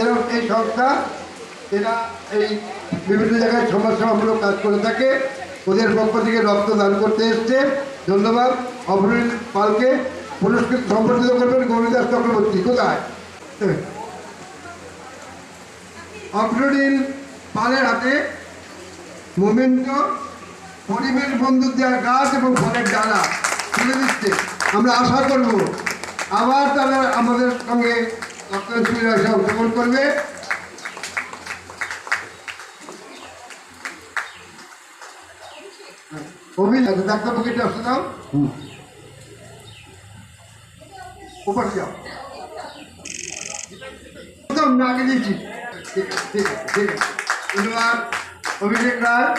এরকম এই সংস্থা এরা এই বিভিন্ন জায়গায় সমাজসেবামূলক কাজ করে থাকে, ওদের পক্ষ থেকে রক্ত দান করতে এসছে। ধন্যবাদ। অভরীল পালকে পুরস্কৃত সম্বর্ধিত করবেন গোবিন্দাস চক্রবর্তী। কোথায়? অগ্রনীল পালের হাতে মোমেন্ট, পরিবেশ বন্ধু দেওয়ার গাছ এবং ফলের ডালা তুলে দিচ্ছে। আমরা আশা করব আবার তারা আমাদের সঙ্গে রক্তদান শিবিরে এসে অংশগ্রহণ করবে অভিযোগ ডাক্তার পকেটে আসতে দাও উপর যাও একদম না দিয়েছি ঠিক আছে ঠিক আছে ঠিক আছে অভিষেক রায়